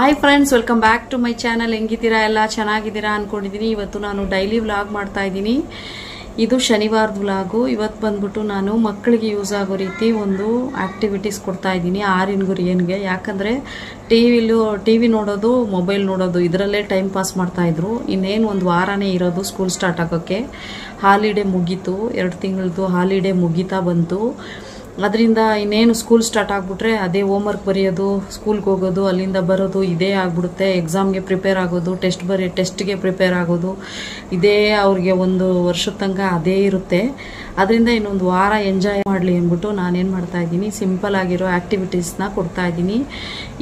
Hi friends welcome back to my channel ಹೆಂಗಿದ್ದೀರಾ? ಎಲ್ಲ ಚೆನ್ನಾಗಿದ್ದೀರಾ ಅಂದ್ಕೊಂಡಿದ್ದೀನಿ ಇವತ್ತು ನಾನು ಡೈಲಿ ವ್ಲಾಗ್ ಮಾಡ್ತಾ ಇದ್ದೀನಿ. ಇದು ಶನಿವಾರದ ವ್ಲಾಗು ಇವತ್ತು ಬಂದ್ಬಿಟ್ಟು ನಾನು ಮಕ್ಕಳಿಗೆ ಯೂಸ್ ಆಗೋ ರೀತಿ ಒಂದು ಆ್ಯಕ್ಟಿವಿಟೀಸ್ ಕೊಡ್ತಾ ಇದ್ದೀನಿ ಆರಿನ ಗುರಿಯನ್ಗೆ. ಯಾಕಂದರೆ ಟಿ ವಿಲು ಟಿ ವಿ ನೋಡೋದು ಮೊಬೈಲ್ ನೋಡೋದು, ಇದರಲ್ಲೇ ಟೈಮ್ ಪಾಸ್ ಮಾಡ್ತಾಯಿದ್ರು ಇನ್ನೇನು ಒಂದು ವಾರನೇ ಇರೋದು ಸ್ಕೂಲ್ ಸ್ಟಾರ್ಟ್ ಆಗೋಕ್ಕೆ. ಹಾಲಿಡೇ ಮುಗೀತು. ಎರಡು ತಿಂಗಳದು ಹಾಲಿಡೇ ಮುಗೀತಾ ಬಂತು. ಅದರಿಂದ ಇನ್ನೇನು ಸ್ಕೂಲ್ ಸ್ಟಾರ್ಟ್ ಆಗಿಬಿಟ್ರೆ ಅದೇ ಹೋಮ್ವರ್ಕ್ ಬರೆಯೋದು ಸ್ಕೂಲ್ಗೆ ಹೋಗೋದು, ಅಲ್ಲಿಂದ ಬರೋದು, ಇದೇ ಆಗಿಬಿಡುತ್ತೆ. ಎಕ್ಸಾಮ್ಗೆ ಪ್ರಿಪೇರ್ ಆಗೋದು ಟೆಸ್ಟ್ ಬರಿ ಟೆಸ್ಟ್ಗೆ ಪ್ರಿಪೇರ್ ಆಗೋದು. ಇದೇ ಅವ್ರಿಗೆ ಒಂದು ವರ್ಷದ ತನಕ ಅದೇ ಇರುತ್ತೆ. ಅದರಿಂದ ಇನ್ನೊಂದು ವಾರ ಎಂಜಾಯ್ ಮಾಡಲಿ ಅಂದ್ಬಿಟ್ಟು ನಾನೇನು ಮಾಡ್ತಾ ಇದ್ದೀನಿ ಸಿಂಪಲ್ ಆಗಿರೋ ಆ್ಯಕ್ಟಿವಿಟೀಸ್ನ ಕೊಡ್ತಾ ಇದ್ದೀನಿ.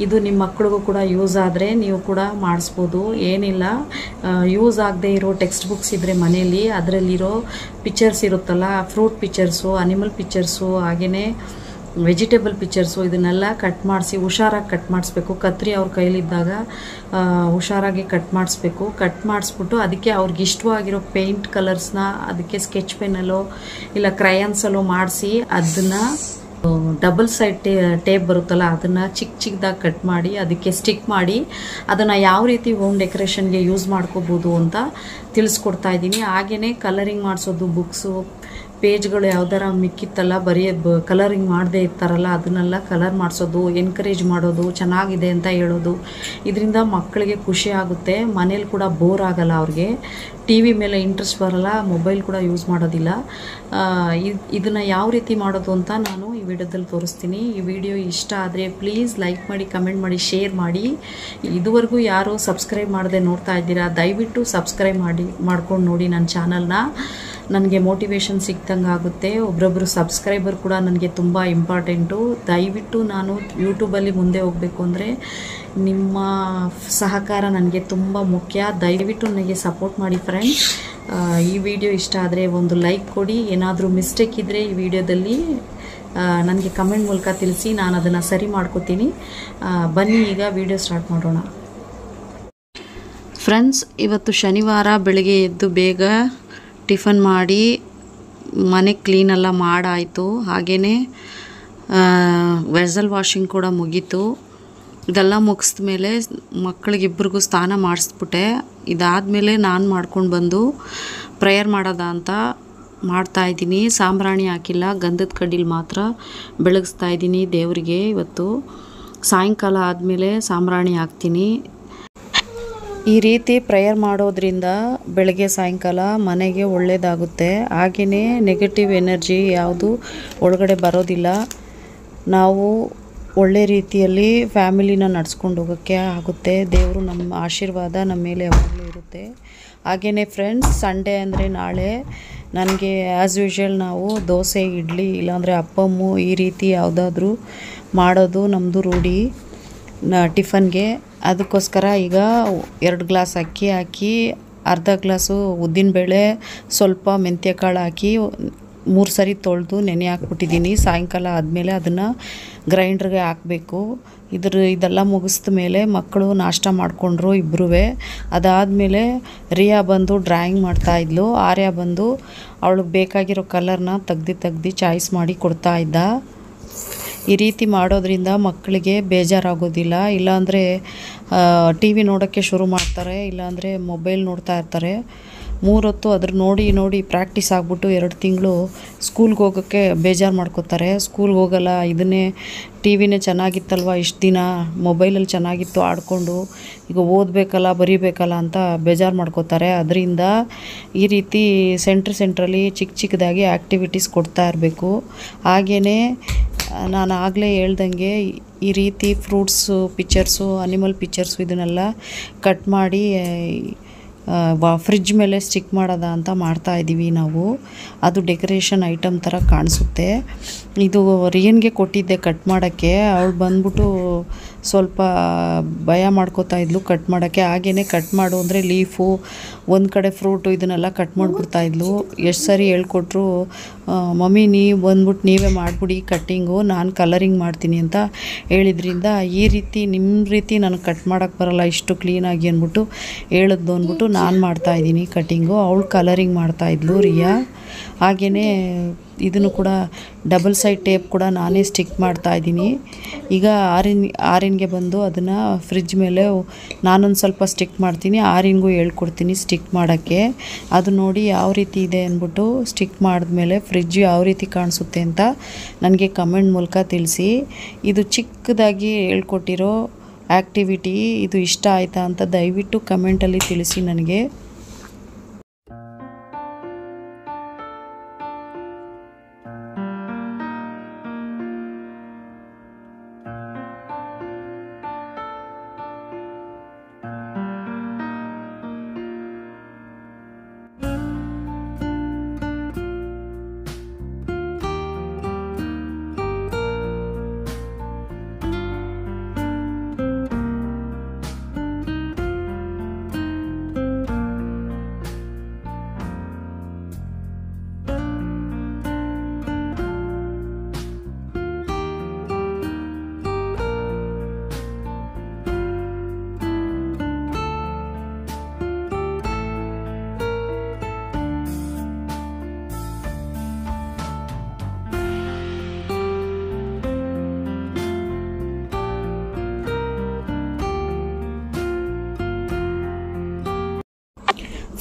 ಇದು ನಿಮ್ಮ ಮಕ್ಕಳಿಗೂ ಕೂಡ ಯೂಸ್ ಆದರೆ ನೀವು ಕೂಡ ಮಾಡಿಸ್ಬೋದು. ಏನಿಲ್ಲ ಯೂಸ್ ಆಗದೆ ಇರೋ ಟೆಕ್ಸ್ಟ್ ಬುಕ್ಸ್ ಇದ್ದರೆ ಮನೆಯಲ್ಲಿ ಅದರಲ್ಲಿರೋ ಪಿಕ್ಚರ್ಸ್ ಇರುತ್ತಲ್ಲ ಫ್ರೂಟ್ ಪಿಕ್ಚರ್ಸು ಅನಿಮಲ್ ಪಿಕ್ಚರ್ಸು ಹಾಗೆಯೇ ವೆಜಿಟೇಬಲ್ ಪಿಚ್ಚರ್ಸು ಇದನ್ನೆಲ್ಲ ಕಟ್ ಮಾಡಿಸಿ, ಹುಷಾರಾಗಿ ಕಟ್ ಮಾಡಿಸ್ಬೇಕು. ಕತ್ರಿ ಅವ್ರ ಕೈಲಿದ್ದಾಗ ಹುಷಾರಾಗಿ ಕಟ್ ಮಾಡಿಸ್ಬೇಕು. ಕಟ್ ಮಾಡಿಸ್ಬಿಟ್ಟು ಅದಕ್ಕೆ ಅವ್ರಿಗೆ ಇಷ್ಟವಾಗಿರೋ ಪೇಂಟ್ ಕಲರ್ಸ್ನ ಅದಕ್ಕೆ ಸ್ಕೆಚ್ ಪೆನ್ನಲ್ಲೋ ಇಲ್ಲ ಕ್ರಯನ್ಸಲ್ಲೋ ಮಾಡಿಸಿ ಅದನ್ನು ಡಬಲ್ ಸೈಡ್ ಟೇಪ್ ಬರುತ್ತಲ್ಲ, ಅದನ್ನು ಚಿಕ್ಕ ಚಿಕ್ಕದಾಗಿ ಕಟ್ ಮಾಡಿ, ಅದಕ್ಕೆ ಸ್ಟಿಕ್ ಮಾಡಿ, ಅದನ್ನು ಯಾವ ರೀತಿ ಹೋಮ್ ಡೆಕೋರೇಷನ್ಗೆ ಯೂಸ್ ಮಾಡ್ಕೋಬೋದು ಅಂತ ತಿಳಿಸ್ಕೊಡ್ತಾ ಇದ್ದೀನಿ. ಹಾಗೆಯೇ ಕಲರಿಂಗ್ ಮಾಡಿಸೋದು ಬುಕ್ಸು ಪೇಜ್ಗಳು ಯಾವ್ದಾರ ಮಿಕ್ಕಿತ್ತಲ್ಲ, ಬರೀ ಕಲರಿಂಗ್ ಮಾಡದೇ ಇರ್ತಾರಲ್ಲ, ಅದನ್ನೆಲ್ಲ ಕಲರ್ ಮಾಡಿಸೋದು ಎನ್ಕರೇಜ್ ಮಾಡೋದು, ಚೆನ್ನಾಗಿದೆ ಅಂತ ಹೇಳೋದು. ಇದರಿಂದ ಮಕ್ಕಳಿಗೆ ಖುಷಿ ಆಗುತ್ತೆ. ಮನೇಲಿ ಕೂಡ ಬೋರ್ ಆಗಲ್ಲ ಅವ್ರಿಗೆ. ಟಿ ವಿ ಮೇಲೆ ಇಂಟ್ರೆಸ್ಟ್ ಬರಲ್ಲ ಮೊಬೈಲ್ ಕೂಡ ಯೂಸ್ ಮಾಡೋದಿಲ್ಲ. ಇದನ್ನು ಯಾವ ರೀತಿ ಮಾಡೋದು ಅಂತ ನಾನು ಈ ವಿಡಿಯೋದಲ್ಲಿ ತೋರಿಸ್ತೀನಿ. ಈ ವಿಡಿಯೋ ಇಷ್ಟ ಆದರೆ ಪ್ಲೀಸ್ ಲೈಕ್ ಮಾಡಿ ಕಮೆಂಟ್ ಮಾಡಿ ಶೇರ್ ಮಾಡಿ. ಇದುವರೆಗೂ ಯಾರು ಸಬ್ಸ್ಕ್ರೈಬ್ ಮಾಡದೆ ನೋಡ್ತಾ ಇದ್ದೀರಾ, ದಯವಿಟ್ಟು ಸಬ್ಸ್ಕ್ರೈಬ್ ಮಾಡಿ, ಮಾಡ್ಕೊಂಡು ನೋಡಿ ನನ್ನ ಚಾನಲ್ನ ನನಗೆ ಮೋಟಿವೇಶನ್ ಸಿಕ್ತಂಗೆ ಆಗುತ್ತೆ. ಒಬ್ರೊಬ್ಬರು ಸಬ್ಸ್ಕ್ರೈಬರ್ ಕೂಡ ನನಗೆ ತುಂಬ ಇಂಪಾರ್ಟೆಂಟು ದಯವಿಟ್ಟು ನಾನು ಯೂಟ್ಯೂಬಲ್ಲಿ ಮುಂದೆ ಹೋಗಬೇಕು ಅಂದರೆ ನಿಮ್ಮ ಸಹಕಾರ ನನಗೆ ತುಂಬ ಮುಖ್ಯ. ದಯವಿಟ್ಟು ನನಗೆ ಸಪೋರ್ಟ್ ಮಾಡಿ ಫ್ರೆಂಡ್ಸ್ ಈ ವಿಡಿಯೋ ಇಷ್ಟ ಆದರೆ ಒಂದು ಲೈಕ್ ಕೊಡಿ. ಏನಾದರೂ ಮಿಸ್ಟೇಕ್ ಇದ್ದರೆ ಈ ವಿಡಿಯೋದಲ್ಲಿ ನನಗೆ ಕಮೆಂಟ್ ಮೂಲಕ ತಿಳಿಸಿ ನಾನು ಅದನ್ನು ಸರಿ ಮಾಡ್ಕೋತೀನಿ. ಬನ್ನಿ ಈಗ ವಿಡಿಯೋ ಸ್ಟಾರ್ಟ್ ಮಾಡೋಣ. ಫ್ರೆಂಡ್ಸ್ ಇವತ್ತು ಶನಿವಾರ, ಬೆಳಗ್ಗೆ ಎದ್ದು ಬೇಗ ಟಿಫನ್ ಮಾಡಿ ಮನೆ ಕ್ಲೀನೆಲ್ಲ ಮಾಡಾಯಿತು. ಹಾಗೆಯೇ ವೆಸಲ್ ವಾಷಿಂಗ್ ಕೂಡ ಮುಗೀತು. ಇದೆಲ್ಲ ಮುಗಿಸ್ದ ಮೇಲೆ ಮಕ್ಕಳಿಗಿಬ್ಬರಿಗೂ ಸ್ನಾನ ಮಾಡಿಸ್ಬಿಟ್ಟೆ. ಇದಾದಮೇಲೆ ನಾನು ಮಾಡ್ಕೊಂಡು ಬಂದು ಪ್ರೇಯರ್ ಮಾಡೋದ ಅಂತ ಮಾಡ್ತಾ ಇದ್ದೀನಿ. ಸಾಂಬ್ರಾಣಿ ಹಾಕಿಲ್ಲ, ಗಂಧದ ಕಡ್ಡಿಲಿ ಮಾತ್ರ ಬೆಳಗಿಸ್ತಾ ಇದ್ದೀನಿ ದೇವರಿಗೆ ಇವತ್ತು. ಸಾಯಂಕಾಲ ಆದಮೇಲೆ ಸಾಂಬ್ರಾಣಿ ಹಾಕ್ತೀನಿ. ಈ ರೀತಿ ಪ್ರೇಯರ್ ಮಾಡೋದ್ರಿಂದ ಬೆಳಗ್ಗೆ, ಸಾಯಂಕಾಲ ಮನೆಗೆ ಒಳ್ಳೆಯದಾಗುತ್ತೆ ಹಾಗೆಯೇ ನೆಗೆಟಿವ್ ಎನರ್ಜಿ ಯಾವುದು ಒಳಗಡೆ ಬರೋದಿಲ್ಲ. ನಾವು ಒಳ್ಳೆ ರೀತಿಯಲ್ಲಿ ಫ್ಯಾಮಿಲಿನ ನಡ್ಸ್ಕೊಂಡು ಹೋಗೋಕ್ಕೆ ಆಗುತ್ತೆ. ದೇವರು ನಮ್ಮ ಆಶೀರ್ವಾದ ನಮ್ಮ ಮೇಲೆ ಯಾವಾಗಲೂ ಇರುತ್ತೆ. ಹಾಗೆಯೇ ಫ್ರೆಂಡ್ಸ್ ಸಂಡೇ ಅಂದರೆ ನಾಳೆ ನನಗೆ ಆ್ಯಸ್ ಯೂಶ್ವಲ್ ನಾವು ದೋಸೆ, ಇಡ್ಲಿ, ಇಲ್ಲಾಂದರೆ ಅಪ್ಪಮ್ಮು ಈ ರೀತಿ ಯಾವುದಾದ್ರೂ ಮಾಡೋದು ನಮ್ಮದು ರೂಢಿ. ನ ಟಿಫನ್ಗೆ ಅದಕ್ಕೋಸ್ಕರ ಈಗ ಎರಡು ಗ್ಲಾಸ್ ಅಕ್ಕಿ ಹಾಕಿ, ಅರ್ಧ ಗ್ಲಾಸು ಉದ್ದಿನಬೇಳೆ ಸ್ವಲ್ಪ ಮೆಂತ್ಯ ಕಾಳು ಹಾಕಿ ಮೂರು ಸರಿ ತೊಳೆದು ನೆನೆ ಹಾಕ್ಬಿಟ್ಟಿದ್ದೀನಿ. ಸಾಯಂಕಾಲ ಆದಮೇಲೆ ಅದನ್ನು ಗ್ರೈಂಡ್ರಿಗೆ ಹಾಕಬೇಕು. ಇದ್ರ ಇದೆಲ್ಲ ಮುಗಿಸಿದ ಮೇಲೆ ಮಕ್ಕಳು ನಾಷ್ಟ ಮಾಡಿಕೊಂಡ್ರು ಇಬ್ಬರೂ ಅದಾದಮೇಲೆ ರಿಯಾ ಬಂದು ಡ್ರಾಯಿಂಗ್ ಮಾಡ್ತಾಯಿದ್ಲು ಆರ್ಯ ಬಂದು ಅವಳಿಗೆ ಬೇಕಾಗಿರೋ ಕಲರ್ನ ತೆಗ್ದು ತೆಗ್ದು ಚಾಯ್ಸ್ ಮಾಡಿ ಕೊಡ್ತಾ ಇದ್ದ. ಈ ರೀತಿ ಮಾಡೋದ್ರಿಂದ ಮಕ್ಕಳಿಗೆ ಬೇಜಾರಾಗೋದಿಲ್ಲ. ಇಲ್ಲಾಂದರೆ ಟಿ ವಿ ನೋಡೋಕ್ಕೆ ಶುರು ಮಾಡ್ತಾರೆ, ಇಲ್ಲಾಂದರೆ ಮೊಬೈಲ್ ನೋಡ್ತಾ ಇರ್ತಾರೆ. ಮೂರೊತ್ತು ಅದ್ರ ನೋಡಿ ನೋಡಿ ಪ್ರಾಕ್ಟೀಸ್ ಆಗಿಬಿಟ್ಟು ಎರಡು ತಿಂಗಳು ಸ್ಕೂಲ್ಗೆ ಹೋಗೋಕ್ಕೆ ಬೇಜಾರು ಮಾಡ್ಕೋತಾರೆ. ಸ್ಕೂಲ್ಗೆ ಹೋಗಲ್ಲ, ಇದನ್ನೇ ಟಿ ವಿನೇ ಚೆನ್ನಾಗಿತ್ತಲ್ವ ಇಷ್ಟು ದಿನ? ಮೊಬೈಲಲ್ಲಿ ಚೆನ್ನಾಗಿತ್ತು ಆಡಿಕೊಂಡು, ಈಗ ಓದಬೇಕಲ್ಲ, ಬರೀಬೇಕಲ್ಲ ಅಂತ ಬೇಜಾರು ಮಾಡ್ಕೋತಾರೆ. ಅದರಿಂದ ಈ ರೀತಿ ಸೆಂಟ್ರ್ ಸೆಂಟ್ರಲ್ಲಿ ಚಿಕ್ಕ ಚಿಕ್ಕದಾಗಿ ಆ್ಯಕ್ಟಿವಿಟೀಸ್ ಕೊಡ್ತಾ ಇರಬೇಕು. ಹಾಗೆಯೇ ನಾನು ಆಗಲೇ ಹೇಳ್ದಂಗೆ ಈ ರೀತಿ ಫ್ರೂಟ್ಸು ಪಿಚ್ಚರ್ಸು ಅನಿಮಲ್ ಪಿಚ್ಚರ್ಸು ಇದನ್ನೆಲ್ಲ ಕಟ್ ಮಾಡಿ ವಾ ಫ್ರಿಜ್ ಮೇಲೆ ಸ್ಟಿಕ್ ಮಾಡೋದ ಅಂತ ಮಾಡ್ತಾ ಇದ್ದೀವಿ ನಾವು. ಅದು ಡೆಕೋರೇಷನ್ ಐಟಮ್ ಥರ ಕಾಣಿಸುತ್ತೆ. ಇದು ರಿಯನ್ಗೆ ಕೊಟ್ಟಿದ್ದೆ ಕಟ್ ಮಾಡೋಕ್ಕೆ. ಅವಳು ಬಂದ್ಬಿಟ್ಟು ಸ್ವಲ್ಪ ಭಯ ಮಾಡ್ಕೋತಾ ಇದ್ಲು. ಕಟ್ ಮಾಡೋಕ್ಕೆ ಹಾಗೇ ಕಟ್ ಮಾಡು ಅಂದರೆ ಲೀಫು ಒಂದು ಕಡೆ ಫ್ರೂಟು ಇದನ್ನೆಲ್ಲ ಕಟ್ ಮಾಡಿಬಿಡ್ತಾ ಇದ್ಲು. ಎಷ್ಟು ಸರಿ ಹೇಳ್ಕೊಟ್ರು ಮಮ್ಮಿ, ನೀವು ಬಂದ್ಬಿಟ್ಟು ನೀವೇ ಮಾಡಿಬಿಡಿ ಕಟ್ಟಿಂಗು ನಾನು ಕಲರಿಂಗ್ ಮಾಡ್ತೀನಿ ಅಂತ ಹೇಳಿದ್ರಿಂದ ಈ ರೀತಿ ನಿಮ್ಮ ರೀತಿ ನನಗೆ ಕಟ್ ಮಾಡೋಕ್ಕೆ ಬರಲ್ಲ, ಇಷ್ಟು ಕ್ಲೀನಾಗಿ ಅಂದ್ಬಿಟ್ಟು ಹೇಳಿದ್ದು ಅಂದ್ಬಿಟ್ಟು ನಾನು ಮಾಡ್ತಾಯಿದ್ದೀನಿ ಕಟ್ಟಿಂಗು ಅವಳು ಕಲರಿಂಗ್ ಮಾಡ್ತಾಯಿದ್ಲು ರಿಯಾ. ಹಾಗೆಯೇ ಇದನ್ನು ಕೂಡ ಡಬಲ್ ಸೈಡ್ ಟೇಪ್ ಕೂಡ ನಾನೇ ಸ್ಟಿಕ್ ಮಾಡ್ತಾ ಇದ್ದೀನಿ. ಈಗ ಆರಿನ್, ಆರಿನ್ಗೆ ಬಂದು ಅದನ್ನು ಫ್ರಿಜ್ ಮೇಲೆ ನಾನೊಂದು ಸ್ವಲ್ಪ ಸ್ಟಿಕ್ ಮಾಡ್ತೀನಿ. ಆರಿನ್ಗೂ ಹೇಳ್ಕೊಡ್ತೀನಿ ಸ್ಟಿಕ್ ಮಾಡೋಕ್ಕೆ. ಅದು ನೋಡಿ ಯಾವ ರೀತಿ ಇದೆ ಅಂದ್ಬಿಟ್ಟು ಸ್ಟಿಕ್ ಮಾಡಿದ್ಮೇಲೆ ಫ್ರಿಜ್ ಯಾವ ರೀತಿ ಕಾಣಿಸುತ್ತೆ ಅಂತ ನನಗೆ ಕಮೆಂಟ್ ಮೂಲಕ ತಿಳಿಸಿ. ಇದು ಚಿಕ್ಕದಾಗಿ ಹೇಳ್ಕೊಟ್ಟಿರೋ ಆ್ಯಕ್ಟಿವಿಟಿ ಇದು ಇಷ್ಟ ಆಯಿತಾ ಅಂತ ದಯವಿಟ್ಟು ಕಮೆಂಟಲ್ಲಿ ತಿಳಿಸಿ ನನಗೆ.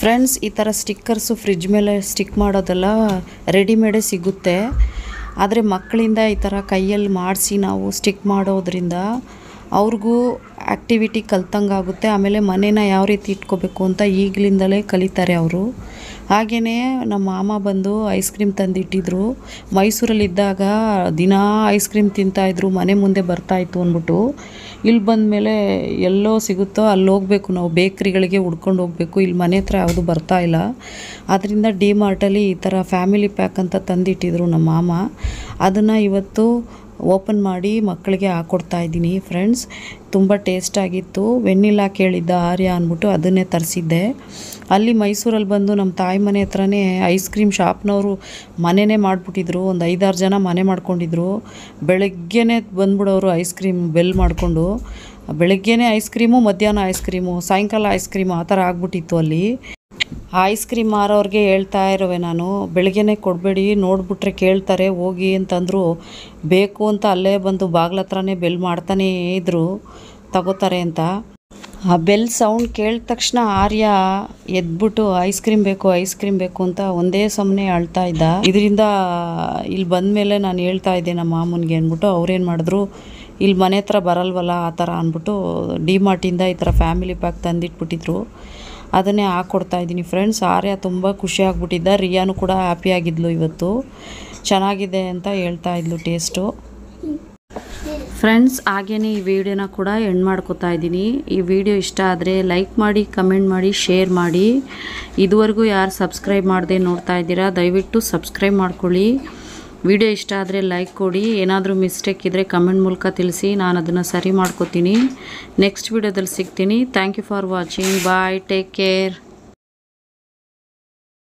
ಫ್ರೆಂಡ್ಸ್, ಈ ಥರ ಸ್ಟಿಕ್ಕರ್ಸು ಫ್ರಿಜ್ ಮೇಲೆ ಸ್ಟಿಕ್ ಮಾಡೋದೆಲ್ಲ ರೆಡಿಮೇಡೇ ಸಿಗುತ್ತೆ. ಆದರೆ ಮಕ್ಕಳಿಂದ ಈ ಥರ ಕೈಯಲ್ಲಿ ಮಾಡಿಸಿ ನಾವು ಸ್ಟಿಕ್ ಮಾಡೋದ್ರಿಂದ ಅವ್ರಿಗೂ ಆ್ಯಕ್ಟಿವಿಟಿ ಕಲ್ತಂಗಾಗುತ್ತೆ ಆಮೇಲೆ ಮನೇನ ಯಾವ ರೀತಿ ಇಟ್ಕೋಬೇಕು ಅಂತ ಈಗಲಿಂದಲೇ ಕಲಿತಾರೆ ಅವರು. ಹಾಗೆಯೇ ನಮ್ಮ ಮಾಮ ಬಂದು ಐಸ್ ಕ್ರೀಮ್ ತಂದಿಟ್ಟಿದ್ರು. ಮೈಸೂರಲ್ಲಿದ್ದಾಗ ದಿನಾ ಐಸ್ ಕ್ರೀಮ್ ತಿಂತಾಯಿದ್ರು ಮನೆ ಮುಂದೆ ಬರ್ತಾಯಿತ್ತು ಅಂದ್ಬಿಟ್ಟು. ಇಲ್ಲಿ ಬಂದಮೇಲೆ ಎಲ್ಲೋ ಸಿಗುತ್ತೋ ಅಲ್ಲಿ ಹೋಗಬೇಕು ನಾವು. ಬೇಕ್ರಿಗಳಿಗೆ ಹುಡ್ಕೊಂಡು ಹೋಗಬೇಕು. ಇಲ್ಲಿ ಮನೆ ಹತ್ರ ಯಾವುದು ಇಲ್ಲ. ಅದರಿಂದ ಡಿ ಮಾರ್ಟಲ್ಲಿ ಈ ಥರ ಫ್ಯಾಮಿಲಿ ಪ್ಯಾಕ್ ಅಂತ ತಂದಿಟ್ಟಿದ್ರು ನಮ್ಮ ಮಾಮ. ಅದನ್ನು ಇವತ್ತು ಓಪನ್ ಮಾಡಿ ಮಕ್ಕಳಿಗೆ ಹಾಕ್ಕೊಡ್ತಾ ಇದ್ದೀನಿ ಫ್ರೆಂಡ್ಸ್. ತುಂಬ ಟೇಸ್ಟಾಗಿತ್ತು ವೆನ್ನಿಲ್ಲ ಕೇಳಿದ್ದ ಆರ್ಯ ಅಂದ್ಬಿಟ್ಟು ಅದನ್ನೇ ತರಿಸಿದ್ದೆ. ಅಲ್ಲಿ ಮೈಸೂರಲ್ಲಿ ಬಂದು ನಮ್ಮ ತಾಯಿ ಮನೆ ಹತ್ರನೇ ಐಸ್ ಕ್ರೀಮ್ ಶಾಪ್ನವರು ಮನೆನೇ ಮಾಡಿಬಿಟ್ಟಿದ್ರು. ಒಂದು ಐದಾರು ಜನ ಮನೆ ಮಾಡ್ಕೊಂಡಿದ್ರು. ಬೆಳಗ್ಗೆನೇ ಬಂದ್ಬಿಡೋರು ಐಸ್ ಕ್ರೀಮ್ ಬೆಲ್ ಮಾಡಿಕೊಂಡು. ಬೆಳಗ್ಗೆನೇ ಐಸ್ ಕ್ರೀಮು, ಮಧ್ಯಾಹ್ನ ಐಸ್ ಕ್ರೀಮು, ಸಾಯಂಕಾಲ ಐಸ್ ಕ್ರೀಮು ಆ ಥರ ಆಗ್ಬಿಟ್ಟಿತ್ತು ಅಲ್ಲಿ. ಐಸ್ ಕ್ರೀಮ್ ಮಾರೋರಿಗೆ ಹೇಳ್ತಾ ಇರುವೆ ನಾನು, ಬೆಳಗ್ಗೆನೇ ಕೊಡಬೇಡಿ, ನೋಡಿಬಿಟ್ರೆ ಕೇಳ್ತಾರೆ, ಹೋಗಿ ಅಂತಂದರು, ಬೇಕು ಅಂತ ಅಲ್ಲೇ ಬಂದು ಬಾಗ್ಲ ಹತ್ರನೇ ಬೆಲ್ ಮಾಡ್ತಾನೇ ಇದ್ದರು ತಗೋತಾರೆ ಅಂತ. ಆ ಬೆಲ್ ಸೌಂಡ್ ಕೇಳಿದ ತಕ್ಷಣ ಆರ್ಯ ಎದ್ಬಿಟ್ಟು ಐಸ್ ಕ್ರೀಮ್ ಬೇಕು ಐಸ್ ಕ್ರೀಮ್ ಬೇಕು ಅಂತ ಒಂದೇ ಸಮನೆ ಅಳ್ತಾ ಇದ್ದ. ಇದರಿಂದ ಇಲ್ಲಿ ಬಂದಮೇಲೆ ನಾನು ಹೇಳ್ತಾ ಇದ್ದೆ ನಮ್ಮ ಮಾಮನಿಗೆ ಅಂದ್ಬಿಟ್ಟು, ಅವ್ರೇನು ಮಾಡಿದ್ರು, ಇಲ್ಲಿ ಮನೆ ಹತ್ರ ಬರಲ್ವಲ್ಲ, ಆ ಥರ ಅಂದ್ಬಿಟ್ಟು, ಡಿ ಮಾರ್ಟಿಂದ ಈ ಥರ ಫ್ಯಾಮಿಲಿ ಪ್ಯಾಕ್ ತಂದಿಟ್ಬಿಟ್ಟಿದ್ರು. ಅದನ್ನೇ ಹಾಕ್ಕೊಡ್ತಾ ಇದ್ದೀನಿ ಫ್ರೆಂಡ್ಸ್ ಆರ್ಯ ತುಂಬ ಖುಷಿ ಆಗ್ಬಿಟ್ಟಿದ್ದ. ರಿಯಾನು ಕೂಡ ಹ್ಯಾಪಿಯಾಗಿದ್ಲು ಇವತ್ತು. ಚೆನ್ನಾಗಿದೆ ಅಂತ ಹೇಳ್ತಾ ಇದ್ಲು ಟೇಸ್ಟು ಫ್ರೆಂಡ್ಸ್ ಹಾಗೇನೆ ಈ ವಿಡಿಯೋನ ಕೂಡ ಎಂಡ್ ಮಾಡ್ಕೋತಾ ಇದ್ದೀನಿ. ಈ ವಿಡಿಯೋ ಇಷ್ಟ ಆದರೆ ಲೈಕ್ ಮಾಡಿ ಕಮೆಂಟ್ ಮಾಡಿ ಶೇರ್ ಮಾಡಿ. ಇದುವರೆಗೂ ಯಾರು ಸಬ್ಸ್ಕ್ರೈಬ್ ಮಾಡದೆ ನೋಡ್ತಾ ಇದ್ದೀರಾ, ದಯವಿಟ್ಟು ಸಬ್ಸ್ಕ್ರೈಬ್ ಮಾಡ್ಕೊಳ್ಳಿ. ವಿಡಿಯೋ ಇಷ್ಟ ಆದರೆ ಲೈಕ್ ಕೊಡಿ. ಏನಾದರೂ ಮಿಸ್ಟೇಕ್ ಇದ್ದರೆ ಕಮೆಂಟ್ ಮೂಲಕ ತಿಳಿಸಿ. ನಾನು ಅದನ್ನು ಸರಿ ಮಾಡ್ಕೋತೀನಿ. ನೆಕ್ಸ್ಟ್ ವಿಡಿಯೋದಲ್ಲಿ ಸಿಗ್ತೀನಿ. Thank you for watching bye take care